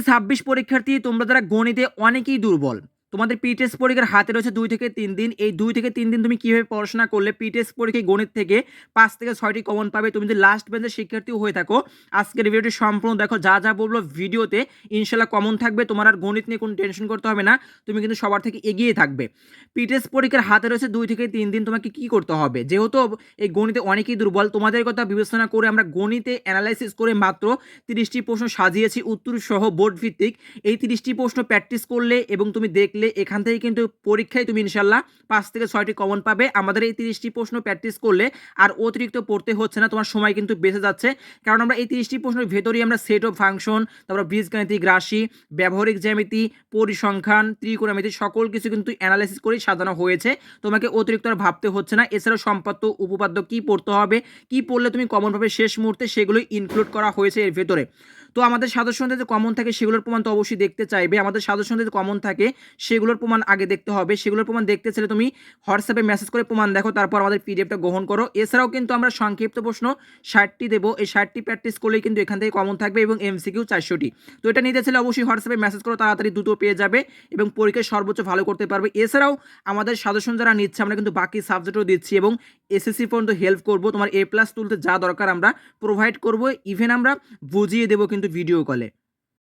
ছাব্বিশ পরীক্ষার্থী তোমরা যারা গণিতে অনেকেই দুর্বল। তোমাদের পিটেস্ট পরীক্ষার হাতে রয়েছে দুই থেকে তিন দিন। এই দুই থেকে তিন দিন তুমি কীভাবে পড়াশোনা করলে পিটেস্ট পরীক্ষায় গণিত থেকে পাঁচ থেকে ছয়টি কমন পাবে, তুমি যদি লাস্ট বেঞ্চের শিক্ষার্থীও হয়ে থাকো, আজকের ভিডিওটি সম্পূর্ণ দেখো। যা যা বলব ভিডিওতে ইনশাল্লাহ কমন থাকবে, তোমার আর গণিত নিয়ে কোনো টেনশন করতে হবে না, তুমি কিন্তু সবার থেকে এগিয়ে থাকবে। পিটেস্ট পরীক্ষার হাতে রয়েছে দুই থেকে তিন দিন, তোমাকে কি করতে হবে? যেহেতু এই গণিতে অনেকেই দুর্বল, তোমাদের কথা বিবেচনা করে আমরা গণিতে অ্যানালাইসিস করে মাত্র তিরিশটি প্রশ্ন সাজিয়েছি উত্তর সহ বোর্ড ভিত্তিক। এই তিরিশটি প্রশ্ন প্র্যাকটিস করলে এবং তুমি দেখলে এখান থেকে কিন্তু পরীক্ষায় তুমি ইনশাল্লাহ পাঁচ থেকে ছয়টি কমন পাবে। আমাদের এই তিরিশটি প্রশ্ন প্র্যাকটিস করলে আর অতিরিক্ত পড়তে হচ্ছে না, তোমার সময় কিন্তু বেঁচে যাচ্ছে। কারণ আমরা এই তিরিশটি প্রশ্নের ভেতরেই আমরা সেট অফ ফাংশন তারপর বীজগাণিতিক রাশি, ব্যবহারিক জ্যামিতি, পরিসংখ্যান, ত্রিকোণমিতি সকল কিছু কিন্তু অ্যানালাইসিস করেই সাজানো হয়েছে। তোমাকে অতিরিক্ত আর ভাবতে হচ্ছে না। এছাড়াও সম্পাদ্য, উপপাদ্য কি পড়তে হবে, কি পড়লে তুমি কমন পাবে শেষ মুহূর্তে সেগুলোই ইনক্লুড করা হয়েছে এর ভেতরে। তো আমাদের সদস্যদের যে কমন থাকে সেগুলোর প্রমাণ তো অবশ্যই দেখতে চাইবে। আমাদের সদস্যদের যে কমন থাকে সেগুলোর প্রমাণ আগে দেখতে হবে। সেগুলোর প্রমাণ দেখতে চাইলে তুমি হোয়াটসঅ্যাপে মেসেজ করে প্রমাণ দেখো, তারপর আমাদের পিডিএফটা গ্রহণ করো। এছাড়াও কিন্তু আমরা সংক্ষিপ্ত প্রশ্ন ষাটটি দেবো। এই ষাটটি প্র্যাকটিস করলেই কিন্তু এখান থেকে কমন থাকবে এবং এমসিকিউ চারশোটি। তো এটা নিতে চাইলে অবশ্যই হোয়াটসঅ্যাপে মেসেজ করো, তাড়াতাড়ি দ্রুত পেয়ে যাবে এবং পরীক্ষায় সর্বোচ্চ ভালো করতে পারবে। এছাড়াও আমাদের সদস্য যারা নিচ্ছে, আমরা কিন্তু বাকি সাবজেক্টও দিচ্ছি এবং এসএসসি পর্যন্ত হেল্প করব। তোমার এ প্লাস তুলতে যা দরকার আমরা প্রোভাইড করব। ইভেন আমরা বুঝিয়ে দেবো কিন্তু ভিডিও কলে